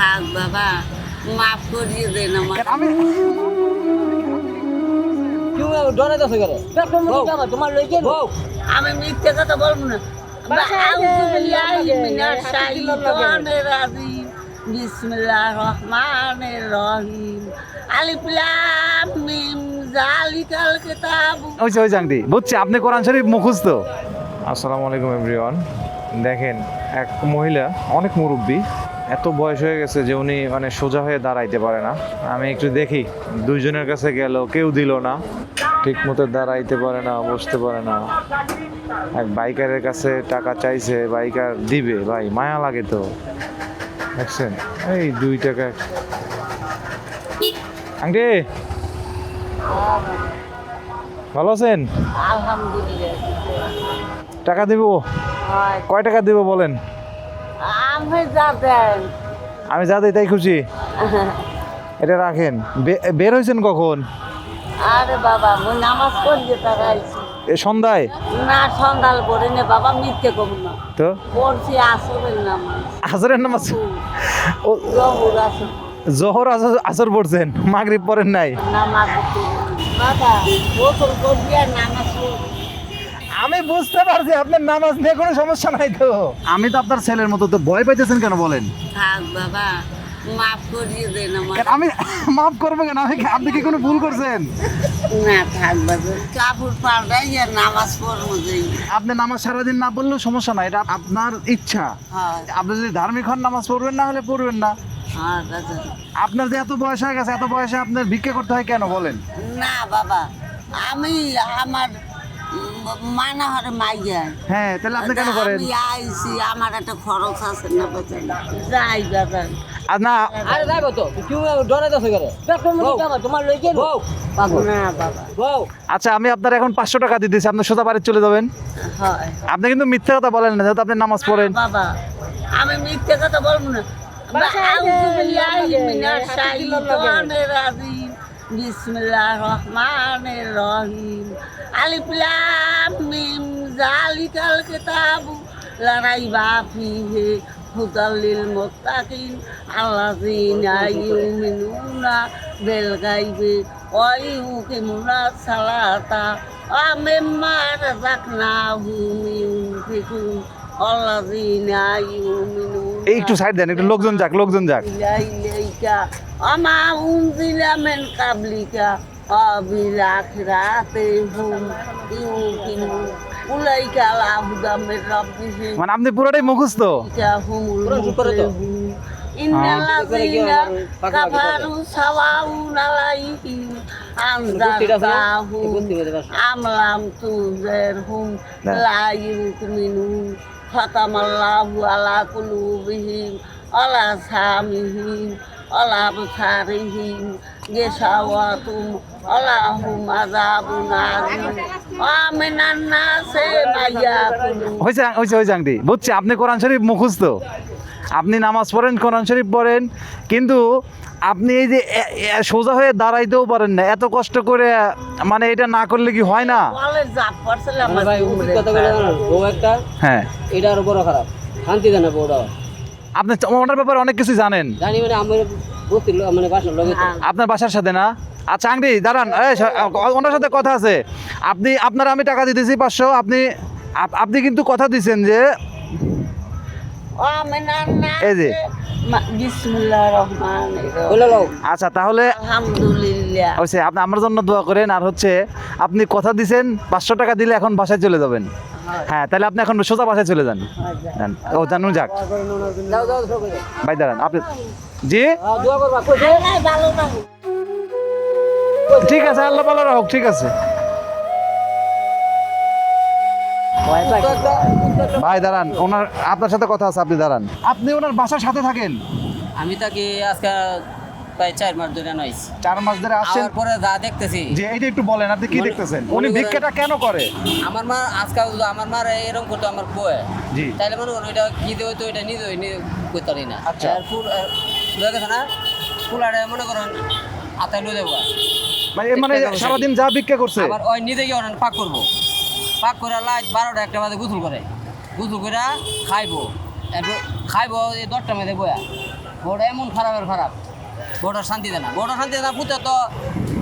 থাক বাবা। মাফ করিয়ে দেন আমার তোমার লইকে আমি মিথ্যে কথা বলব না। রহিম। মিম জালিকাল কিতাবু। ওই বুঝছি আপনি কোরআন শরীফ মুখস্থ। আসসালামু আলাইকুম এভরিওয়ান। দেখেন এক মহিলা অনেক মুরব্বী এত বয়স হয়ে গেছে যে উনি মানে সোজা হয়ে দাঁড়াইতে পারে না। আমি একটু দেখি দুইজনের কাছে গেল কেউ দিল না। ঠিক মতো দাঁড়াইতে পারে না বসতে পারে না। এক বাইকারের কাছে টাকা চাইছে বাইকার দিবে ভাই মায়া লাগে তো। দেখছেন? এই দুই টাকা। আঙ্টি ভালো আছেন? টাকা দিব? কয় টাকা দিব বলেন? আমি যা দেন। আমি যা তাই খুশি। এটা রাখেন। বের হয়েছেন কখন? আরে বাবা মুই নামাজ পড়তে টাকা আইছি। এ সন্ধ্যায়? না সন্ধ্যাল পড়ে নে বাবা মিথ্যে কম না। তো? পড়ছি আসরের নামাজ। আসরের নামাজ? ও জহুর আসর। জহর আসর আসর পড়ছেন? মাগরিব পড়েন নাই? নামাজ পড়ি। বাবা গোসল করবি আর নামাজ। আমি বুঝতে পারছি আপনার নামাজ নিয়ে কোনো সমস্যা নাই তো। আমি তো আপনার ছেলের মতো তো ভয় পাইতেছেন কেন বলেন? থাক বাবা মাফ করিয়ে দেন আমার আমি মাফ করব কেন? আমি আপনি কি কোনো ভুল করছেন? না থাক বাবা কাপড় পাল্টাই আর নামাজ পড়ব যাই। আপনি নামাজ সারাদিন না পড়লেও সমস্যা নাই এটা আপনার ইচ্ছা। হয়। আপনি যদি ধার্মিক হন নামাজ পড়বেন না হলে পড়বেন না। হ্যাঁ আপনার যে এত বয়স হয়ে গেছে এত বয়সে আপনার ভিক্ষা করতে হয় কেন বলেন? না বাবা আমি আমার মানা হরে মাইয়া। হ্যাঁ তাহলে আপনি কেন করেন? আমি আইছি আমার একটা খরচ আছে না বেচারি। যাই দাদা আর না আরে যাইব তো তুমি ডরে দশ করে তোমার লইকে বউ। না বাবা। বউ। আচ্ছা আমি আপনার এখন পাঁচশো টাকা দিতেছি আপনি সোজা বাড়ি চলে যাবেন। হয়। আপনি কিন্তু মিথ্যা কথা বলেন না যেহেতু আপনি নামাজ পড়েন। বাবা আমি মিথ্যে কথা বলব না। বিসমিল্লাহির রহমানির রহিম। আলিফ মিম জালিকাল কিতাবু লা রাইবা ফিহি হুদাল লিল মুত্তাকিন আল্লাযিনা ইউমিনুনা বিল গায়বি ওয়া ইউকিমুনা সালাতা ওয়া মিম্মা রাযাকনাহুম ইউনফিকুন আল্লাযিনা ইউমিনুনা একটু সাইড দেন একটু লোকজন যাক লোকজন যাক। ইলাইকা আমা উনজিলা মিন কাবলিকা আবিলাখিরাতে হুম ইউকিনুন উলাইকা লা হুদা মির রাব্বিহিম মানে আপনি পুরোটাই মুখস্থ উলাইকা খতামাল্লাহু আলা হয়েছে হয়েছে হয়েছে আংটি। বুঝছি আপনি কোরআন শরীফ মুখস্থ। আপনি নামাজ পড়েন কোরআন শরীফ পড়েন কিন্তু আপনি এই যে সোজা হয়ে দাঁড়াইতেও পারেন না। এত কষ্ট করে মানে এটা না করলে কি হয় না? একটা হ্যাঁ। এটা আরও বড় খারাপ। শান্তি দেয় না বউটা আপনি ওনার ব্যাপারে অনেক কিছু জানেন। জানি মানে আমার মানে বাসার লোক আপনার বাসার সাথে না? আচ্ছা আংটি দাঁড়ান। এই ওনার সাথে কথা আছে। আপনি আপনার আমি টাকা দিতেছি পাঁচশো আপনি আপনি কিন্তু কথা দিচ্ছেন যে এই যে। আচ্ছা তাহলে আলহামদুলিল্লাহ। আপনি আমার জন্য দোয়া করেন। আর হচ্ছে আপনি কথা দিছেন পাঁচশো টাকা দিলে এখন বাসায় চলে যাবেন। হ্যাঁ। তাহলে আপনি এখন সোজা বাসায় চলে যান। যান। ও জানুন যাক। ভাই দাঁড়ান আপনি জি? দোয়া করবা। কই আল্লাহ ভালো থাকুক ঠিক আছে আল্লাহ ভালো রাখুক ঠিক আছে। ভাই দাঁড়ান ওনার আপনার সাথে কথা আছে আপনি দাঁড়ান। আপনি ওনার বাসার সাথে থাকেন। আমি তাকে আজকে প্রায় চার মাস ধরে নাইছি চার মাস ধরে আসছেন? পরে যা দেখতেছি। যে এইটা একটু বলেন আপনি কি দেখতেছেন? উনি ভিক্ষাটা কেন করে? আমার মা আজকাল আমার মার এরকম করতো আমার বয়ে জি। মনে করুন এটা কি দেবে তো এটা নিজে করতে পারি না। আচ্ছা। ফুল না? মনে করেন আতাই লয়ে যাব। মানে মানে সারাদিন যা ভিক্ষা করছে। আবার ওই নিজে গিয়ে পাক করব। পাক করে লাইট বারোটা একটা বাজে গোসল করে। গোসল করে খাইবো। খাইবো এই দশটা মেয়েদের বয়া বউটা এমন খারাপের খারাপ। বউটার শান্তি দেয় না। বউটার শান্তি দেয় না পুতে তো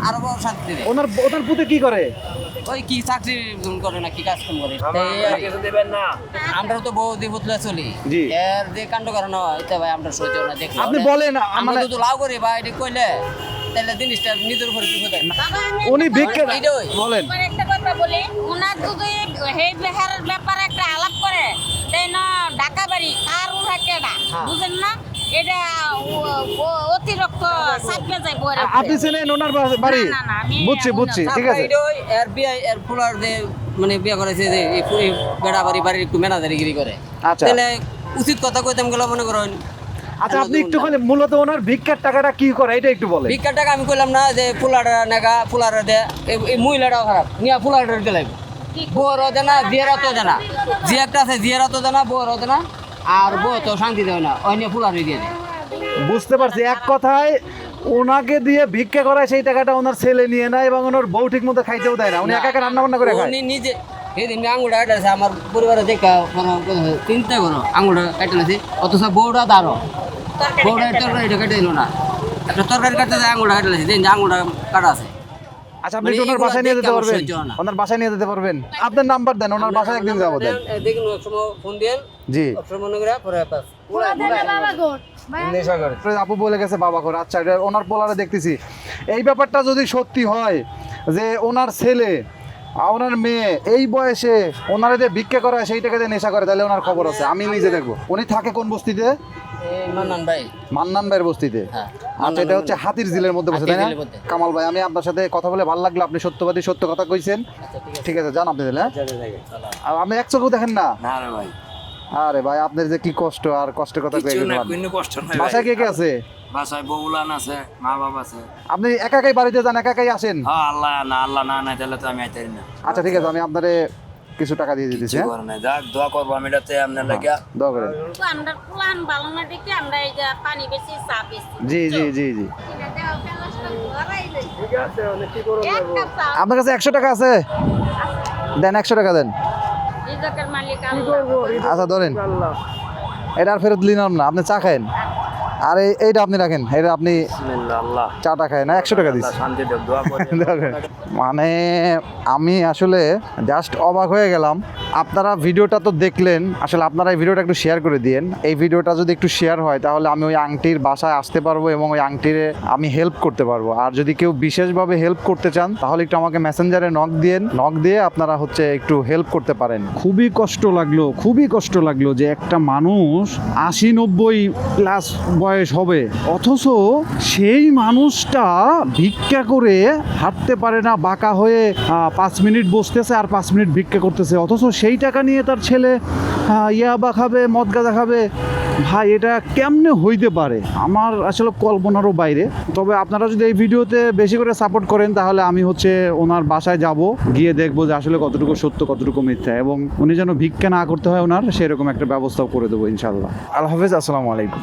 আরও বড় শান্তি দেবে। ওনার ওনার পুতে কি করে? ওই কি চাকরি করে না কি কাজ কাম করে? আমরা তো বউ দিয়ে পুতলে চলি। জি। এর যে কাণ্ড করে না এটা ভাই আমরা সহ্য না দেখলাম আপনি বলেন, আমরা মানে- যদি লাভ করি বা এটা কইলে তাহলে জিনিসটা নিজের উপরে বিপদ উনি ভিক্ষা বলেন। একটা কথা বলি ওনার যদি সেই বেহারের ব্যাপারে একটা আলাপ করে তাই না ঢাকা বাড়ি কার উড়া কেডা? হ্যাঁ। বুঝেন না? এটা অতিরিক্ত যায় বইয়ের আপনি চেনেন ওনার বাড়ি? বুঝছি বুঝছি ঠিক আছে। এর বিয়ে এর ফুলার যে মানে বিয়ে করেছে যে এই বেড়া বাড়ি বাড়ির একটু ম্যানেজারিগিরি করে। আচ্ছা। তাহলে উচিত কথা কইতাম গেলে মনে করেন। আচ্ছা আপনি একটুখানি মূলত ওনার ভিক্ষার টাকাটা কি করে এটা একটু বলেন। ভিক্ষার টাকা আমি কইলাম না যে ফুলাটা নেগা ফুলাটা দে এই- মহিলাটাও খারাপ। নিয়া ফুলাটা গেলে বউর দেনা জিয়ার তো দেনা। জি একটা আছে জিয়ার তো দেনা বউর দেনা। আর বউ তো শান্তি দেয় না অন্য ফুলারই দিয়ে দেয় বুঝতে পারছি এক কথায় ওনাকে দিয়ে ভিক্ষা করায় সেই টাকাটা ওনার ছেলে নিয়ে নেয় এবং ওনার বউ ঠিক মতো খাইতেও দেয় না। উনি একা একা রান্না বান্না করে খায়। উনি নিজে সেদিন আঙুলটা কাটাছে আমার পরিবারে দেখা চিন্তা করো আঙুলটা কাটালেছে অথচ বউটা দাঁড়ো বউটা তরকারিটা কেটে দিল না। একটা তরকারি কাটতে যায় আঙুলটা কাটালেছে দিন আঙুলটা কাটা আছে। আচ্ছা আপনি মানে ওনার বাসায় নিয়ে যেতে পারবেন। ওনার বাসায় নিয়ে যেতে পারবেন। আপনার নাম্বার দেন ওনার বাসায় একদিন যাব দেখুন এক সময় ফোন দিয়েন। জি। করে আপু বলে গেছে বাবা করে আচ্ছা এটা ওনার পোলারে দেখতেছি। এই ব্যাপারটা যদি সত্যি হয় যে ওনার ছেলে ওনার মেয়ে এই বয়সে ওনারা যে ভিক্ষা করায় সেই টাকা নেশা করে তাহলে ওনার খবর আছে। আমি নিজে দেখব। উনি থাকে কোন বস্তিতে? মান্নান ভাই। মান্নান ভাইয়ের বস্তিতে। হ্যাঁ আচ্ছা এটা হচ্ছে হাতির জিলের মধ্যে বসে তাই না। কামাল ভাই আমি আপনার সাথে কথা বলে ভালো লাগল। আপনি সত্যবাদী সত্য কথা কইছেন। আচ্ছা ঠিক আছে। যান আপনি তাহলে হ্যাঁ? আপনি এক চোখও দেখেন না। না ভাই। আরে ভাই আপনার যে কি কষ্ট আর কষ্টের কথা কিছু না কোনো কষ্ট নাই বাসায় কে কে আছে? বাসায় বউলান আছে মা বাবা আছে। আপনি একা একাই বাড়িতে যান একা একাই আসেন? হ্যাঁ আল্লাহ না আল্লাহ না না তাহলে তো আমি আইতারি না। আচ্ছা ঠিক আছে আমি আপনারে কিছু টাকা দিয়ে দিতেছি কিছু হ্যাঁ? যাক দোয়া করব আমি এটাতে আপনার লাগিয়া দোয়া করেন। তো আমরা প্লান ভালো না দেখে আমরা এই যে পানি বেশি চা বেশি জি জি জি জি। একটা চা। আপনার কাছে একশো টাকা আছে? দেন একশো টাকা দেন। আচ্ছা ধরেন। এটা আর ফেরত দিলাম না আপনি চা খায়েন আর এইটা আপনি রাখেন এটা আপনি আল্লাহ চাটা খায় না একশো টাকা দিচ্ছি দোয়া মানে আমি আসলে জাস্ট অবাক হয়ে গেলাম। আপনারা ভিডিওটা তো দেখলেন আসলে আপনারা এই ভিডিওটা একটু শেয়ার করে দিন এই ভিডিওটা যদি একটু শেয়ার হয় তাহলে আমি ওই আংটির বাসায় আসতে পারব এবং ওই আংটিরে আমি হেল্প করতে পারব। আর যদি কেউ বিশেষভাবে হেল্প করতে চান তাহলে একটু আমাকে মেসেঞ্জারে নক দিয়েন। নক দিয়ে আপনারা হচ্ছে একটু হেল্প করতে পারেন। খুবই কষ্ট লাগল খুবই কষ্ট লাগল যে একটা মানুষ আশি নব্বই প্লাস বয়স হবে। অথচ সেই মানুষটা ভিক্ষা করে হাঁটতে পারে না, বাঁকা হয়ে পাঁচ মিনিট বসতেছে আর পাঁচ মিনিট ভিক্ষা করতেছে। অথচ সেই টাকা নিয়ে তার ছেলে ইয়াবা খাবে, মদ গাঁজা খাবে। ভাই, এটা কেমনে হইতে পারে? আমার আসলে কল্পনারও বাইরে। তবে আপনারা যদি এই ভিডিওতে বেশি করে সাপোর্ট করেন, তাহলে আমি হচ্ছে ওনার বাসায় যাব। গিয়ে দেখব যে আসলে কতটুকু সত্য, কতটুকু মিথ্যা। এবং উনি যেন ভিক্ষা না করতে হয় ওনার, সেরকম একটা ব্যবস্থাও করে দেবো ইনশাল্লাহ আল্লাহ হাফেজ, আসসালামু আলাইকুম।